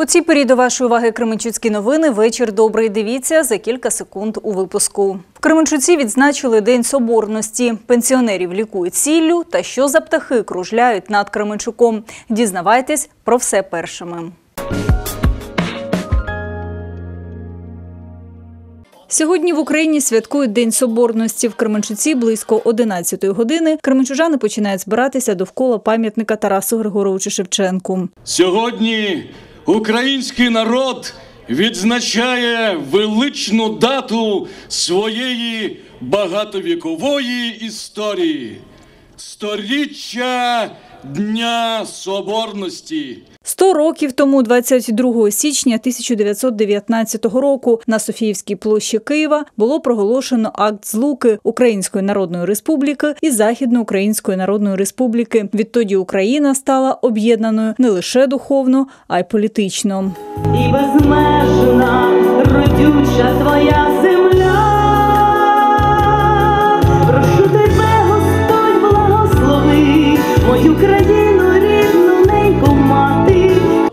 У цій порі до вашої уваги Кременчуцькі новини. Вечір добрий. Дивіться за кілька секунд у випуску. В Кременчуці відзначили День Соборності. Пенсіонерів лікують сіллю та що за птахи кружляють над Кременчуком. Дізнавайтесь про все першими. Сьогодні в Україні святкують День Соборності. В Кременчуці близько 11 години кременчужани починають збиратися довкола пам'ятника Тарасу Григоровичу Шевченку. Сьогодні український народ відзначає величну дату своєї багатовікової історії сторіччя Дня Соборності. 100 років тому, 22 січня 1919 року, на Софіївській площі Києва було проголошено акт злуки Української Народної Республіки і Західноукраїнської Народної Республіки. Відтоді Україна стала об'єднаною не лише духовно, а й політично. і безмежна родюча твоя земля. Прошу тебе, Господь, благослови мою країну.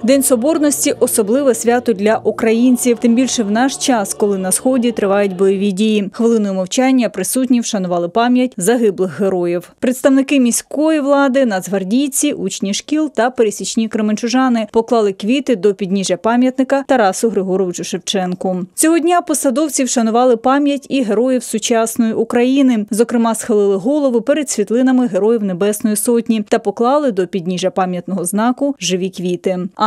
День соборності особливе свято для українців, тим більше в наш час, коли на сході тривають бойові дії. Хвилиною мовчання присутні вшанували пам'ять загиблих героїв. Представники міської влади, нацгвардійці, учні шкіл та пересічні кременчужани поклали квіти до підніжжя пам'ятника Тарасу Григоровичу Шевченку. Цього дня посадовці вшанували пам'ять і героїв сучасної України. Зокрема, схилили голови перед світлинами героїв Небесної Сотні та поклали до підніжжя пам'ятного знаку живі квіти.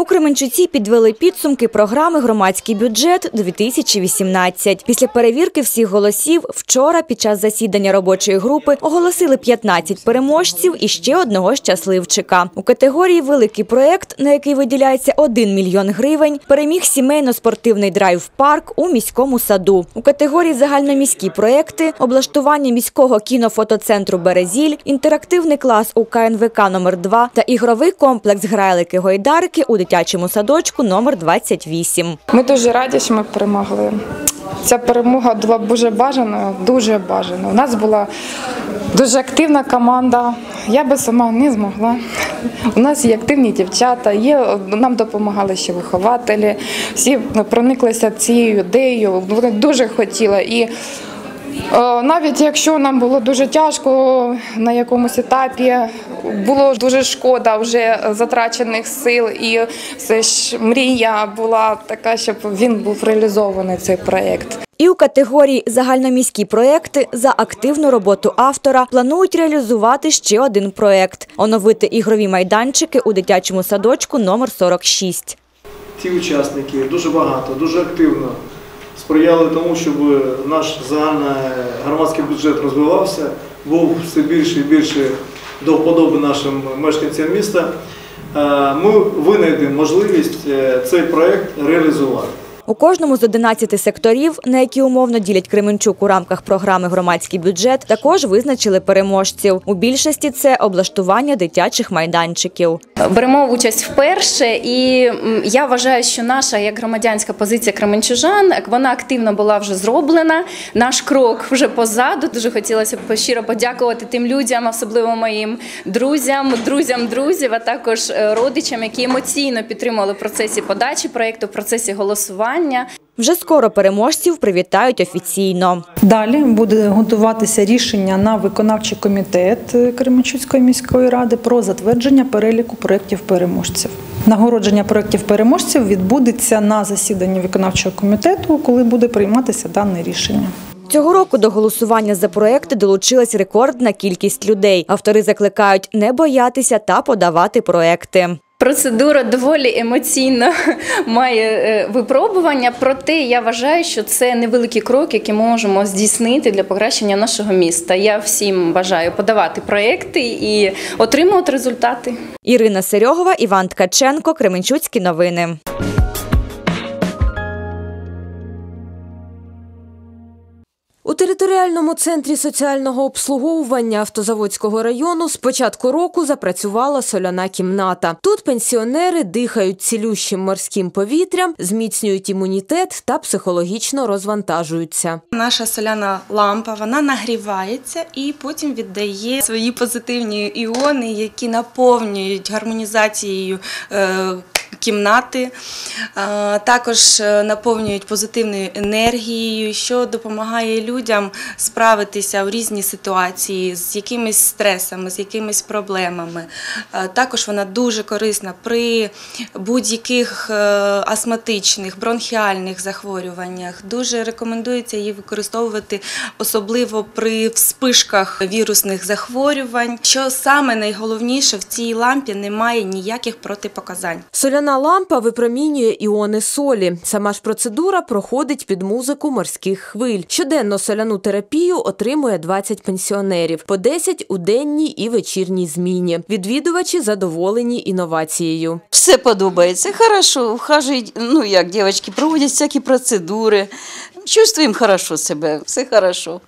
У Кременчуці підвели підсумки програми Громадський бюджет 2018 Після перевірки всіх голосів вчора під час засідання робочої групи оголосили 15 переможців і ще одного щасливчика. У категорії Великий проєкт, на який виділяється 1 мільйон гривень, переміг сімейно-спортивний драйв-парк у міському саду. У категорії загальноміські проєкти, облаштування міського кінофотоцентру Березіль, інтерактивний клас у КНВК номер 2 та ігровий комплекс Грайлики Гойдарки у дитячому садочку номер 28. Ми дуже раді, що ми перемогли. Ця перемога була дуже бажаною, дуже бажаною. У нас була дуже активна команда. Я би сама не змогла. У нас є активні дівчата, є, нам допомагали ще вихователі. Всі прониклися цією ідеєю, вони дуже хотіли. І Навіть якщо нам було дуже тяжко на якомусь етапі, було дуже шкода вже затрачених сил, і все ж мрія була така, щоб він був реалізований цей проєкт. І у категорії загальноміські проекти за активну роботу автора планують реалізувати ще один проект – оновити ігрові майданчики у дитячому садочку номер 46. ті учасники дуже багато, дуже активно сприяли тому, щоб наш загальний громадський бюджет розвивався, був все більше і більше до вподоби нашим мешканцям міста. Е, Ми винайдемо можливість е, цей проєкт реалізувати. У кожному з 11 секторів, на які умовно ділять Кременчук у рамках програми «Громадський бюджет», також визначили переможців. У більшості це облаштування дитячих майданчиків. Беремо участь вперше, і я вважаю, що наша як громадянська позиція Кременчужан, вона активно була вже зроблена. Наш крок вже позаду. Дуже хотілося б щиро подякувати тим людям, особливо моїм друзям, друзям друзів, а також е, родичам, які емоційно підтримували в процесі подачі проєкту, в процесі голосування. Вже скоро переможців привітають офіційно. Далі буде готуватися рішення на виконавчий комітет Кременчуцької міської ради про затвердження переліку проєктів переможців. Нагородження проєктів переможців відбудеться на засіданні виконавчого комітету, коли буде прийматися дане рішення. Цього року до голосування за проекти долучилась рекордна кількість людей. Автори закликають не боятися та подавати проекти. Процедура доволі емоційно має е, випробування, проте я вважаю, що це невеликий крок, який можемо здійснити для покращення нашого міста. Я всім бажаю подавати проекти і отримувати результати. Ірина Серьогова, Іван Ткаченко, Кременчуцькі новини. У територіальному центрі соціального обслуговування Автозаводського району з початку року запрацювала соляна кімната. Тут пенсіонери дихають цілющим морським повітрям, зміцнюють імунітет та психологічно розвантажуються. Наша соляна лампа вона нагрівається і потім віддає свої позитивні іони, які наповнюють гармонізацією. Кімнати Е, також е, наповнюють позитивною енергією, що допомагає людям справитися в різні ситуації з якимись стресами, з якимись проблемами. Е, Також вона дуже корисна при будь-яких астматичних, бронхіальних захворюваннях. Дуже рекомендується її використовувати, особливо при вспишках вірусних захворювань. Що саме найголовніше в цій лампі немає ніяких протипоказань. Соляна лампа випромінює іони солі. Сама ж процедура проходить під музику морських хвиль. Щоденно соляну терапію отримує 20 пенсіонерів, по 10 у денній і вечірній зміні. Відвідувачі задоволені інновацією. Все подобається. Хорошо, вхажують, ну як дівчатки, проводять всякі процедури. Чувствуємо хорошо себе, все хорошо.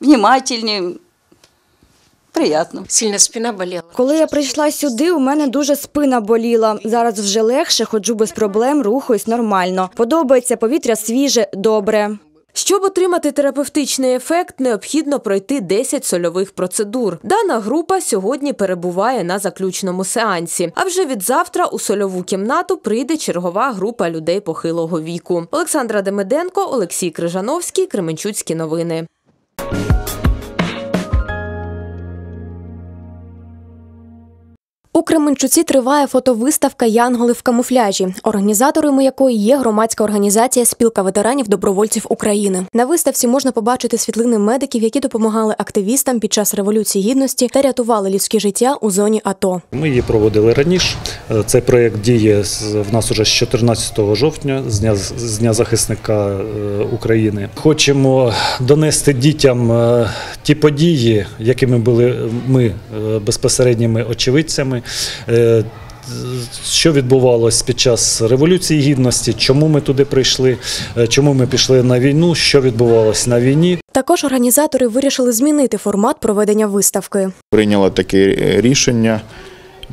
Внимательні, приємно. Сильно спина болела. Коли я прийшла сюди, у мене дуже спина боліла. Зараз вже легше, ходжу без проблем, рухаюсь нормально. Подобається повітря свіже, добре. Щоб отримати терапевтичний ефект, необхідно пройти 10 сольових процедур. Дана група сьогодні перебуває на заключному сеансі. А вже від завтра у сольову кімнату прийде чергова група людей похилого віку. Олександра Демиденко, Олексій Крижановський, Кременчуцькі новини. Кременчуці триває фотовиставка Янголи в камуфляжі, організаторами якої є громадська організація Спілка ветеранів добровольців України. На виставці можна побачити світлини медиків, які допомагали активістам під час революції гідності та рятували людське життя у зоні АТО. Ми її проводили раніше. Е, Цей проєкт діє в нас уже з 14 жовтня, з дня, з дня захисника е, України. Хочемо донести дітям е, ті події, якими були ми безпосередніми очевидцями. Е, Що відбувалось під час революції гідності, чому ми туди прийшли, е, чому ми пішли на війну, що відбувалось на війні, Також організатори вирішили змінити формат проведення виставки. прийняла таке рішення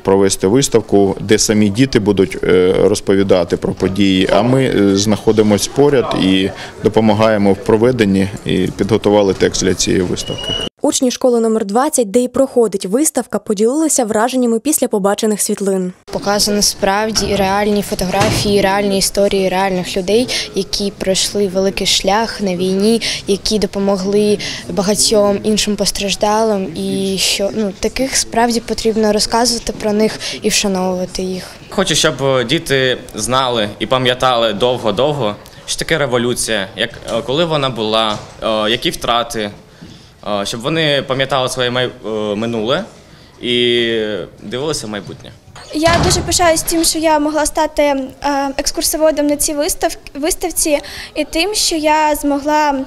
провести виставку, де самі діти будуть е, розповідати про події. А ми знаходимося поряд і допомагаємо в проведенні і підготували текст для цієї виставки. Учні школи номер 20, де і проходить виставка, поділилися враженнями після побачених світлин. Показано справді і реальні фотографії, реальні історії реальних людей, які пройшли великий шлях на війні, які допомогли багатьом іншим постраждалим. І що ну таких справді потрібно розказувати про них і вшановувати їх. Хочу, щоб е, діти знали і пам'ятали довго-довго, що таке революція, як е, коли вона була, е, які втрати, щоб вони пам'ятали своє е, минуле і дивилися майбутнє. Я дуже пишаюсь тим, що я могла стати е, екскурсоводом на цій вистав, виставці, і тим, що я змогла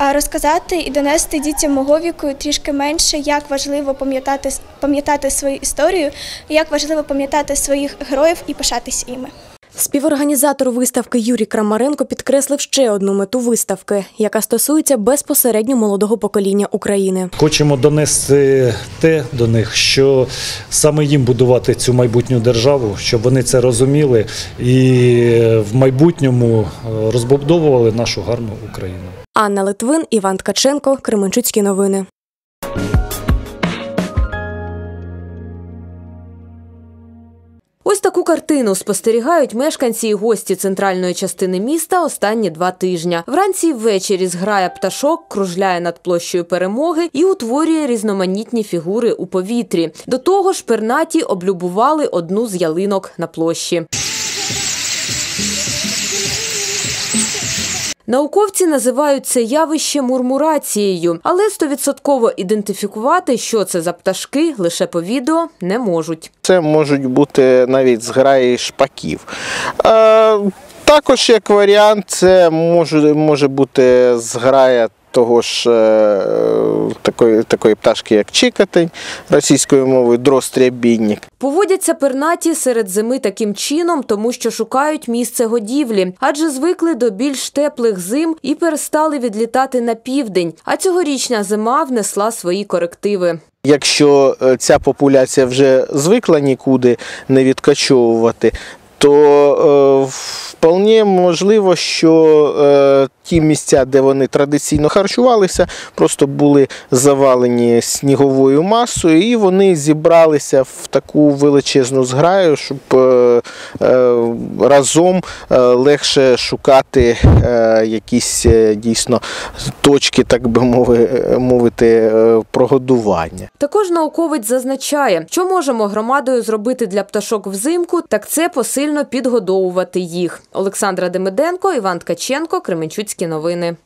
е, розказати і донести дітям мого віку трішки менше, як важливо пам'ятати пам'ятати свою історію, як важливо пам'ятати своїх героїв і пишатись іми. Співорганізатор виставки Юрій Крамаренко підкреслив ще одну мету виставки, яка стосується безпосередньо молодого покоління України. Хочемо донести те до них, що саме їм будувати цю майбутню державу, щоб вони це розуміли і в майбутньому е, розбудовували нашу гарну Україну. Анна Литвин, Іван Ткаченко, Кременчуцькі новини. Ось таку картину спостерігають мешканці і гості центральної частини міста останні два тижня. Вранці й ввечері зграя пташок кружляє над площею перемоги і утворює різноманітні фігури у повітрі. До того ж, пернаті облюбували одну з ялинок на площі. Науковці називають це явище мурмурацією, але стовідсотково ідентифікувати, що це за пташки, лише по відео не можуть. Це можуть бути навіть зграї шпаків. Е, також як варіант, це може, може бути зграя того ж е, такої, такої пташки, як чикатень, російською мовою дрострябінник. Поводяться пернаті серед зими таким чином, тому що шукають місце годівлі, адже звикли до більш теплих зим і перестали відлітати на південь. А цьогорічна зима внесла свої корективи. Якщо е, ця популяція вже звикла нікуди не відкачовувати, то е, вполне можливо, що е, ті місця, де вони традиційно харчувалися, просто були завалені сніговою масою, і вони зібралися в таку величезну зграю, щоб е, разом е, легше шукати е, якісь е, дійсно точки, так би мови- мовити, е, прогодування. Також науковець зазначає, що можемо громадою зробити для пташок взимку, так це посильно підгодовувати їх. Олександра Демиденко, Іван Ткаченко, Кременчуцькі новини.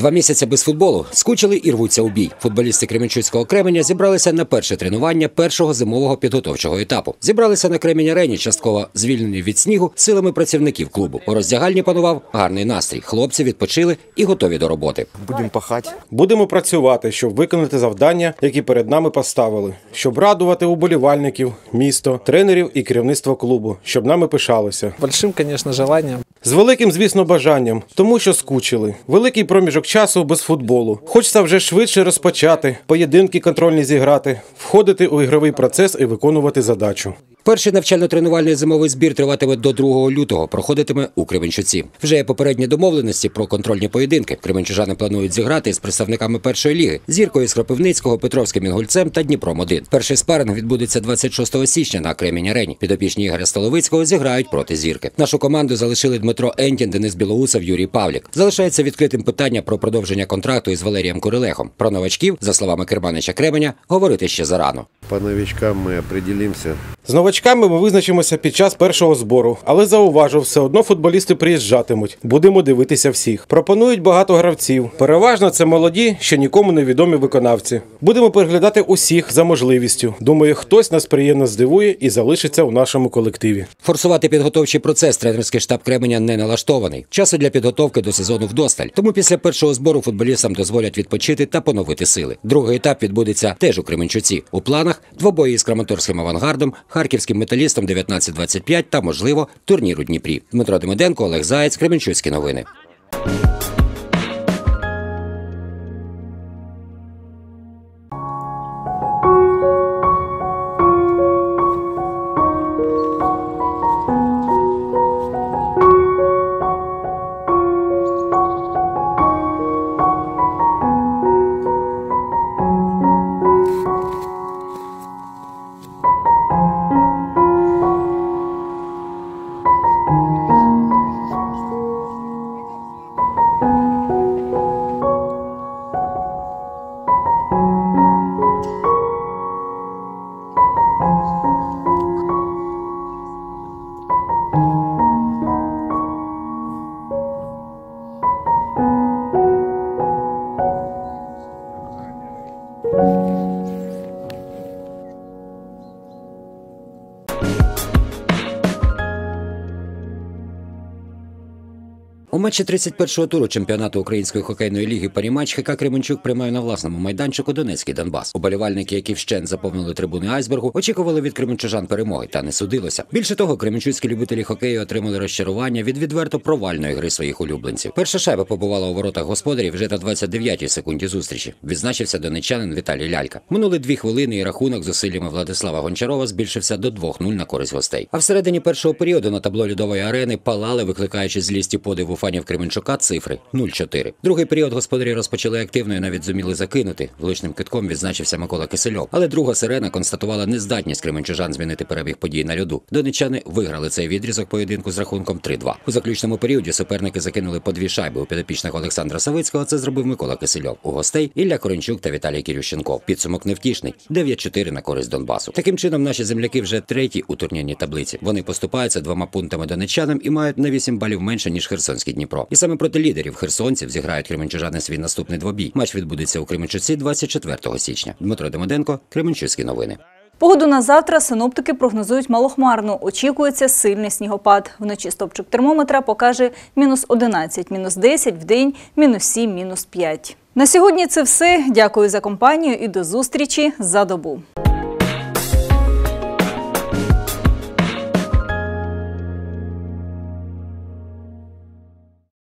Два місяці без футболу скучили і рвуться у бій. Футболісти Кременчуцького Кременя зібралися на перше тренування першого зимового підготовчого етапу. Зібралися на Кремінь арені, частково звільнені від снігу силами працівників клубу. У роздягальні панував гарний настрій. Хлопці відпочили і готові до роботи. Будемо пахати. Будемо працювати, щоб виконати завдання, які перед нами поставили, щоб радувати уболівальників, місто, тренерів і керівництво клубу, щоб нами пишалося. Большим, конечно, желанием. З великим, звісно, бажанням, тому що скучили. Великий проміжок часу без футболу. Хочеться вже швидше розпочати, поєдинки контрольні зіграти, входити у ігровий процес і виконувати задачу. Перший навчально-тренувальний зимовий збір триватиме до 2 лютого. Проходитиме у Кременчуці. Вже є попередні домовленості про контрольні поєдинки. Кременчужани планують зіграти з представниками першої ліги зіркою з Кропивницького, Петровським Інгульцем та Дніпром 1 Перший спаринг відбудеться 26 січня на Кремінь арені. Підопічні Ігоря Столовицького зіграють проти зірки. Нашу команду залишили Дмитро Ентін, Денис Білоусов, Юрій Павлік. Залишається відкритим питання про продовження контракту із Валерієм Курилехом. Про новачків, за словами Керманича Кременя, говорити ще зарано. По новичкам мы определимся. З новачками ми визначимося під час першого збору, але зауважу, все одно футболісти приїжджатимуть. Будемо дивитися всіх. Пропонують багато гравців. Переважно це молоді, ще нікому не відомі виконавці. Будемо переглядати усіх за можливістю. Думаю, хтось нас приємно здивує і залишиться у нашому колективі. Форсувати підготовчий процес тренерський штаб Кременя не налаштований. Часу для підготовки до сезону вдосталь. Тому після першого збору футболістам дозволять відпочити та поновити сили. Другий етап відбудеться теж у Кременчуці. У планах двобої з Краматорським авангардом, харківським металістом 19-25 та, можливо, турніру Дніпрі. Дмитро Демиденко, Олег Заєць, Кременчуцькі новини. Матчі 31-го туру чемпіонату Української хокейної ліги «Паріматч» ХК Кременчук приймає на власному майданчику Донецький Донбас. Уболівальники, які вщент заповнили трибуни айсбергу, очікували від кременчужан перемоги, та не судилося. Більше того, кременчуцькі любителі хокею отримали розчарування від відверто провальної гри своїх улюбленців. Перша шайба побувала у воротах господарів вже на 29-й секунді зустрічі. Відзначився донечанин Віталій Лялька. Минули дві хвилини, і рахунок зусиллями Владислава Гончарова збільшився до 2-0 на користь гостей. А всередині першого періоду на табло льодової арени палали, викликаючи злість і подив фанів Кременчука цифри 0-4. Другий період господарі розпочали активно і навіть зуміли закинути. Влучним китком відзначився Микола Кисельов. Але друга сирена констатувала нездатність кременчужан змінити перебіг подій на льоду. Донечани виграли цей відрізок поєдинку з рахунком 3-2. У заключному періоді суперники закинули по дві шайби у підопічних Олександра Савицького. Це зробив Микола Кисельов. У гостей Ілля Коренчук та Віталій Кірющенков. Підсумок невтішний 9-4 на користь Донбасу. Таким чином, наші земляки вже треті у турнірній таблиці. Вони поступаються двома пунктами донечанам і мають на 8 балів менше ніж Херсонський Дніпро. І саме проти лідерів херсонців зіграють кременчужани свій наступний двобій. Матч відбудеться у Кременчуці 24 січня. Дмитро Демоденко, Кременчуцькі новини. Погоду на завтра синоптики прогнозують малохмарну. Очікується сильний снігопад. Вночі стопчик термометра покаже мінус 11, мінус 10, в день мінус 7, мінус 5. На сьогодні це все. Дякую за компанію і до зустрічі за добу.